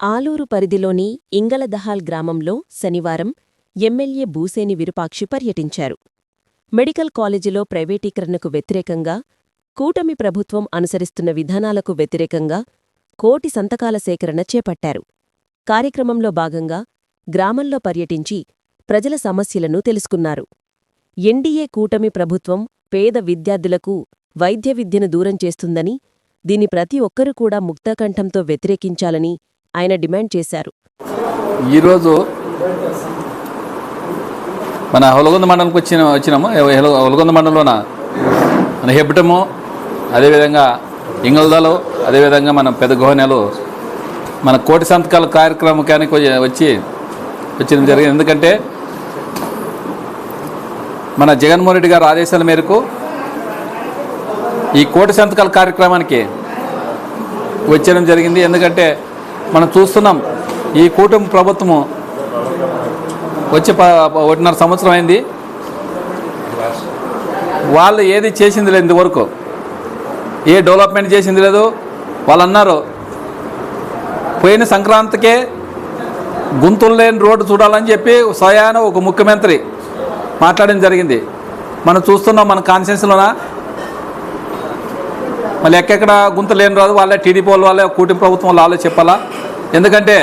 ఆలూరు పరిధిలోని ఇంగలదహాల్ గ్రామంలో శనివారం ఎమ్మెల్యే బూసేని విరూపాక్షి పర్యటించారు. మెడికల్ కాలేజీలో ప్రైవేటీకరణకు వ్యతిరేకంగా కూటమి ప్రభుత్వం అనుసరిస్తున్న విధానాలకు వ్యతిరేకంగా కోటి సంతకాల సేకరణ చేపట్టారు. కార్యక్రమంలో భాగంగా గ్రామంలో పర్యటించి ప్రజల సమస్యలను తెలుసుకున్నారు. ఎన్డీఏ కూటమి ప్రభుత్వం పేద విద్యార్థులకు వైద్య విద్యను దూరం చేస్తుందని దీని ప్రతి ఒక్కరూ కూడా ముక్తకంఠంతో వ్యతిరేకించాలని ఆయన డిమాండ్ చేశారు. ఈరోజు మన హొలగొంద మండలంకి వచ్చిన వచ్చినాము. హొలగొంద మండలంలోన మన హెబ్బటము అదేవిధంగా ఇంగళదాలు అదేవిధంగా మన పెద్ద గోహనలు మన కోటి సంతకాల కార్యక్రమానికి వచ్చి- వచ్చిన జరిగింది. ఎందుకంటే మన జగన్మోహన్ రెడ్డి గారు ఆదేశాల మేరకు ఈ కోటి సంతకాల కార్యక్రమానికి వచ్చేయడం జరిగింది. ఎందుకంటే మనం చూస్తున్నాం ఈ కూటమి ప్రభుత్వము వచ్చి ఒకటిన్నర సంవత్సరం అయింది. వాళ్ళు ఏది చేసింది లేదు ఇంతవరకు. ఏ డెవలప్మెంట్ చేసింది లేదు. వాళ్ళు అన్నారు పోయిన సంక్రాంతికే గుంతులు లేని రోడ్డు చూడాలని చెప్పి స్వయాన ఒక ముఖ్యమంత్రి మాట్లాడడం జరిగింది. మనం చూస్తున్నాం మన కాన్సెన్స్లోన మళ్ళీ ఎక్కడెక్కడ గుంత లేని రాదు వాళ్ళే టీడీపీ వాళ్ళు వాళ్ళే కూటమి ప్రభుత్వం వాళ్ళు వాళ్ళే చెప్పాలా? ఎందుకంటే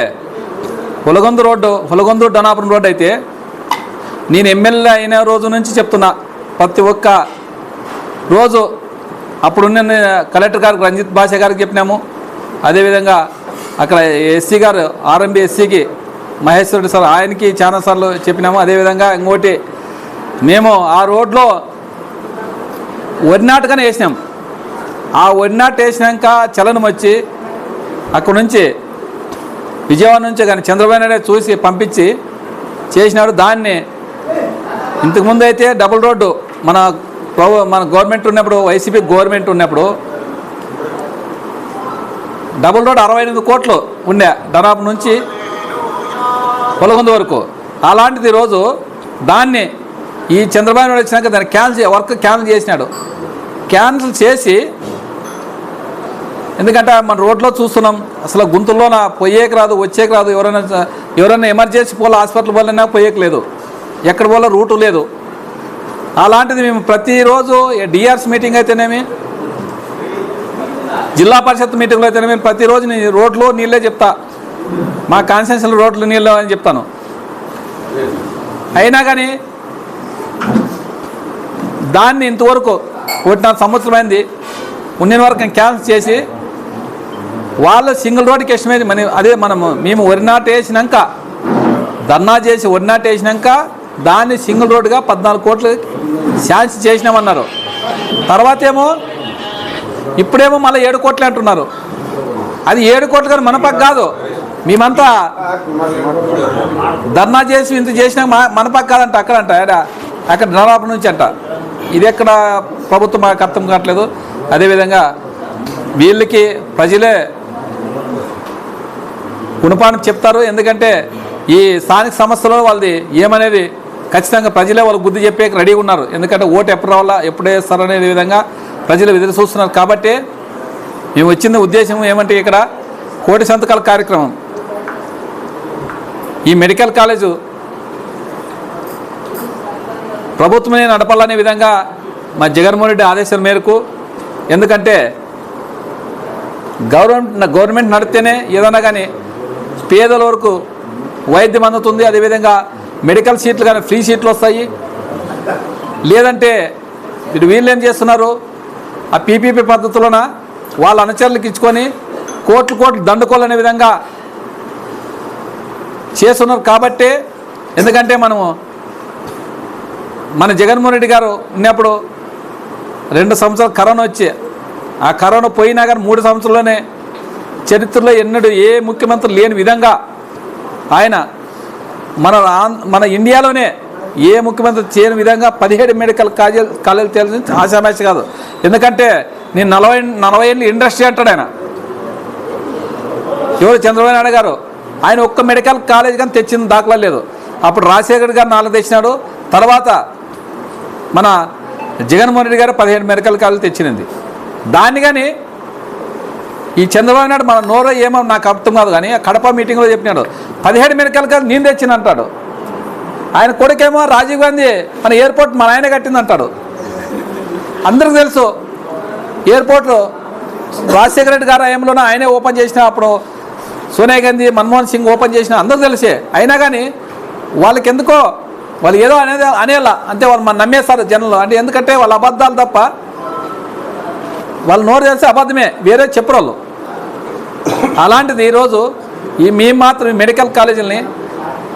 పులగొందు రోడ్డు హులగొందు డనాపురం రోడ్డు అయితే నేను ఎమ్మెల్యే అయిన రోజు నుంచి చెప్తున్నా ప్రతి ఒక్క రోజు అప్పుడున్న కలెక్టర్ గారికి రంజిత్ భాష గారికి చెప్పినాము. అదేవిధంగా అక్కడ ఎస్సీ గారు ఆర్ఎంబి ఎస్సీకి మహేశ్వరుడు సార్ ఆయనకి చాలా సార్లు చెప్పినాము. అదేవిధంగా ఇంకోటి మేము ఆ రోడ్లో వరి నాటకనే వేసినాం. ఆ వరి వేసినాక చలనం వచ్చి అక్కడ నుంచి విజయవాడ నుంచి కానీ చంద్రబాబు నాయుడు చూసి పంపించి చేసినాడు దాన్ని ఇంతకుముందు అయితే డబుల్ రోడ్డు మన మన గవర్నమెంట్ ఉన్నప్పుడు వైసీపీ గవర్నమెంట్ ఉన్నప్పుడు డబుల్ రోడ్ అరవై ఎనిమిది కోట్లు ఉండే డనాపు నుంచి పొలగొంద వరకు. అలాంటిది ఈరోజు దాన్ని ఈ చంద్రబాబు నాయుడు వచ్చినాక దాన్ని క్యాన్సిల్ వర్క్ క్యాన్సిల్ చేసినాడు. క్యాన్సిల్ చేసి ఎందుకంటే మన రోడ్లో చూస్తున్నాం అసలు గుంతుల్లోన పోయేకి రాదు వచ్చేకి రాదు ఎవరైనా ఎవరైనా ఎమర్జెన్సీ పోల హాస్పిటల్ పోలైనా పోయేకలేదు ఎక్కడ పోలే రూటు లేదు. అలాంటిది మేము ప్రతిరోజు డిఆర్స్ మీటింగ్ అయితేనేమి జిల్లా పరిషత్ మీటింగ్లో అయితేనేమి ప్రతిరోజు నేను రోడ్లు నీళ్ళే చెప్తా. మా కాన్స్టిట్యూన్సీలో రోడ్లు నీళ్ళు అని చెప్తాను. అయినా కానీ దాన్ని ఇంతవరకు ఒకటి సంవత్సరం అయింది. ఉండిన వరకు క్యాన్సిల్ చేసి వాళ్ళు సింగిల్ రోడ్డుకి ఎస్టిమేట్ మన అదే మనము మేము వరి నాటు వేసినాక ధర్నా చేసి వరి నాటు వేసినాక దాన్ని సింగిల్ రోడ్డుగా పద్నాలుగు కోట్లు శాంక్షన్ చేసినామన్నారు. తర్వాత ఏమో ఇప్పుడేమో మళ్ళీ ఏడు కోట్లు అంటున్నారు. అది ఏడు కోట్లు కానీ మన పక్క కాదు. మేమంతా ధర్నా చేసి ఇంత చేసినా మా మన పక్క కాదంట అక్కడ అంట అక్కడ నరాపు నుంచి అంట. ఇది ఎక్కడ ప్రభుత్వం మాకు అర్థం కావట్లేదు. అదేవిధంగా వీళ్ళకి ప్రజలే గుణపాఠం చెప్తారు ఎందుకంటే ఈ స్థానిక సంస్థలో వాళ్ళది ఏమనేది ఖచ్చితంగా ప్రజలే వాళ్ళు బుద్ధి చెప్పే రెడీగా ఉన్నారు. ఎందుకంటే ఓటు ఎప్పుడు రావాలా ఎప్పుడే వేస్తారు అనే విధంగా ప్రజలు ఎదురు చూస్తున్నారు. కాబట్టి మేము వచ్చిన ఉద్దేశం ఏమంటే ఇక్కడ కోటి సంతకాల కార్యక్రమం. ఈ మెడికల్ కాలేజు ప్రభుత్వమే నడపాలనే విధంగా మా జగన్మోహన్ రెడ్డి ఆదేశాల మేరకు ఎందుకంటే గవర్నమెంట్ గవర్నమెంట్ నడితేనే ఏదన్నా కానీ పేదల వరకు వైద్యం అందుతుంది. అదేవిధంగా మెడికల్ సీట్లు కానీ ఫ్రీ సీట్లు వస్తాయి. లేదంటే ఇటు వీళ్ళు ఏం చేస్తున్నారు? ఆ పీపీపీ పద్ధతిలోన వాళ్ళ అనుచరులకు ఇచ్చుకొని కోట్లు కోట్లు దండుకోవాలనే విధంగా చేస్తున్నారు కాబట్టి ఎందుకంటే మనము మన జగన్మోహన్ రెడ్డి గారు ఉన్నప్పుడు రెండు సంవత్సరాలు కరోనా వచ్చి ఆ కరోనా పోయినా కానీ మూడు సంవత్సరాల్లోనే చరిత్రలో ఎన్నడూ ఏ ముఖ్యమంత్రి లేని విధంగా ఆయన మన మన ఇండియాలోనే ఏ ముఖ్యమంత్రి చేయని విధంగా పదిహేడు మెడికల్ కాలేజ్ కాలేజీలు తెలిసి ఆశామాష కాదు. ఎందుకంటే నేను నలభై నలభై ఏళ్ళు ఇండస్ట్రీ అంటాడు ఆయన. ఎవరు? చంద్రబాబు నాయుడు గారు. ఆయన ఒక్క మెడికల్ కాలేజ్ కానీ తెచ్చిన దాఖలా లేదు. అప్పుడు రాజశేఖర్ గారు నాలుగు తెచ్చినాడు. తర్వాత మన జగన్మోహన్ రెడ్డి గారు పదిహేడు మెడికల్ కాలేజ్ తెచ్చినది. దాన్ని కానీ ఈ చంద్రబాబు నాయుడు మన నోరు ఏమో నాకు అర్థం కాదు కానీ కడప మీటింగ్లో చెప్పినాడు. పదిహేడు మెడికల్ కాదు నేను తెచ్చింది అంటాడు ఆయన కొడుకేమో రాజీవ్ గాంధీ మన ఎయిర్పోర్ట్ మన ఆయన కట్టిందంటాడు. అందరికి తెలుసు ఎయిర్పోర్ట్లో రాజశేఖర రెడ్డి గారు హయాంలోనే ఆయనే ఓపెన్ చేసిన అప్పుడు సోనియా గాంధీ మన్మోహన్ సింగ్ ఓపెన్ చేసిన అందరూ తెలిసే. అయినా కానీ వాళ్ళకి ఎందుకో వాళ్ళు ఏదో అనేది అనేలా అంతే వాళ్ళు మన నమ్మేస్తారు జనంలో. అంటే ఎందుకంటే వాళ్ళ అబద్ధాలు తప్ప వాళ్ళు నోరు తెలిసి అబద్ధమే వేరే చెప్పరు వాళ్ళు అలాంటిది ఈరోజు ఈ మేము మాత్రం మెడికల్ కాలేజీలని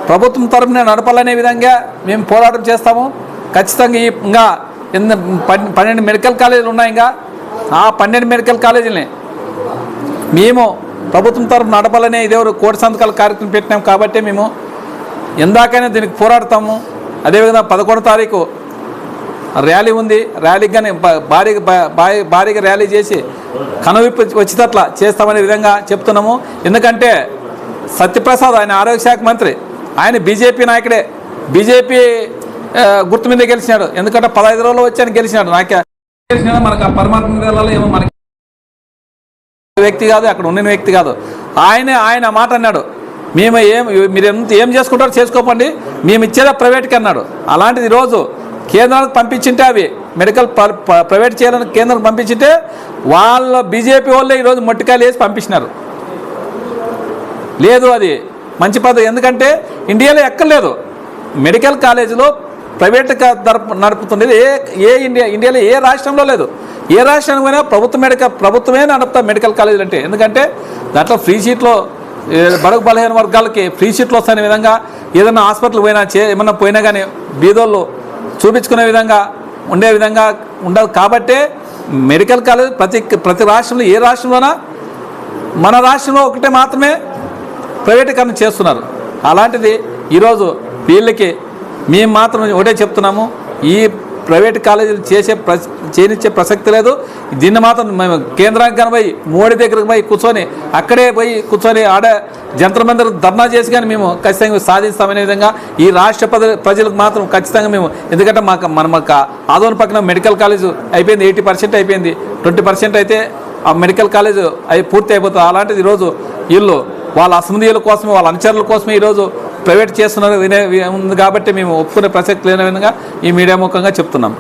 ప్రభుత్వం తరఫున నడపాలనే విధంగా మేము పోరాటం చేస్తాము. ఖచ్చితంగా ఈ ఇంకా పన్నెండు మెడికల్ కాలేజీలు ఉన్నాయి ఇంకా. ఆ పన్నెండు మెడికల్ కాలేజీలని మేము ప్రభుత్వం తరపున నడపాలనే ఇదేవరు కోటి సంతకాల కార్యక్రమం పెట్టినాం కాబట్టి మేము ఎందాకైనా దీనికి పోరాడతాము. అదేవిధంగా పదకొండో తారీఖు ర్యాలీ ఉంది. ర్యాలీకి కానీ భారీగా భారీ భారీగా ర్యాలీ చేసి కనువిప్పు వచ్చేటట్లా చేస్తామనే విధంగా చెప్తున్నాము. ఎందుకంటే సత్యప్రసాద్ ఆయన ఆరోగ్య శాఖ మంత్రి. ఆయన బీజేపీ నాయకుడే. బీజేపీ గుర్తు మీద గెలిచినాడు. ఎందుకంటే పదహైదు రోజులు వచ్చాను గెలిచినాడు. నాకే గెలిచినాడు మనకు ఆ పరమాత్మ ఏమో మనకి వ్యక్తి కాదు అక్కడ ఉన్న వ్యక్తి కాదు. ఆయనే ఆయన మాట అన్నాడు. మేము ఏం మీరు ఎంత ఏం చేసుకుంటారో చేసుకోపండి. మేము ఇచ్చేదా ప్రైవేట్కి అన్నాడు. అలాంటిది ఈరోజు కేంద్రానికి పంపించింటే అవి. మెడికల్ ప్రైవేట్ చేయాలని కేంద్రం పంపించింటే వాళ్ళ బీజేపీ వాళ్ళే ఈరోజు మొట్టికాయలు వేసి పంపించినారు. లేదు అది. మంచి పద్ధతి. ఎందుకంటే ఇండియాలో ఎక్కర్లేదు. మెడికల్ కాలేజీలో ప్రైవేట్ నడుపుతుండేది ఏ ఏ ఇండియా ఇండియాలో ఏ రాష్ట్రంలో లేదు. ఏ రాష్ట్రానికి పోయినా ప్రభుత్వ మెడికల్ ప్రభుత్వమే నడుపుతా మెడికల్ కాలేజీలు అంటే. ఎందుకంటే దాంట్లో ఫ్రీ సీట్లో బడగ బడుగు బలహీన వర్గాలకి ఫ్రీ సీట్లు వస్తున్న విధంగా ఏదైనా హాస్పిటల్ పోయినా చే ఏమన్నా పోయినా కానీ బీదోళ్ళు చూపించుకునే విధంగా ఉండే విధంగా ఉండదు. కాబట్టే మెడికల్ కాలేజ్ ప్రతి ప్రతి రాష్ట్రంలో ఏ రాష్ట్రంలోనా మన రాష్ట్రంలో ఒకటే మాత్రమే ప్రైవేటీకరణ చేస్తున్నారు. అలాంటిది ఈరోజు వీళ్ళకి మేము మాత్రం ఒకటే చెప్తున్నాము. ఈ ప్రైవేట్ కాలేజీలు చేసే ప్ర చేయనిచ్చే ప్రసక్తి లేదు. దీన్ని మాత్రం మేము కేంద్రానికి పోయి మోడీ దగ్గరకు పోయి కూర్చొని అక్కడే పోయి కూర్చొని ఆడ జంతర్ మందరు ధర్నా చేసి కానీ మేము ఖచ్చితంగా సాధిస్తామనే విధంగా ఈ రాష్ట్ర ప్రజలకు మాత్రం ఖచ్చితంగా మేము ఎందుకంటే మాకు మన మాకు ఆదోని పక్కన మెడికల్ కాలేజ్ అయిపోయింది ఎయిటీ పర్సెంట్ అయిపోయింది. ట్వంటీ పర్సెంట్ అయితే ఆ మెడికల్ కాలేజ్ అయి పూర్తి అయిపోతుంది. అలాంటిది ఈరోజు వీళ్ళు వాళ్ళ అసంధియుల కోసమే వాళ్ళ అనుచరుల కోసమే ఈరోజు ప్రైవేట్ చేస్తున్నారు వినే ఉంది కాబట్టి మేము ఒప్పుకునే ప్రసక్తి లేని విధంగా ఈ మీడియా ముఖంగా చెప్తున్నాం.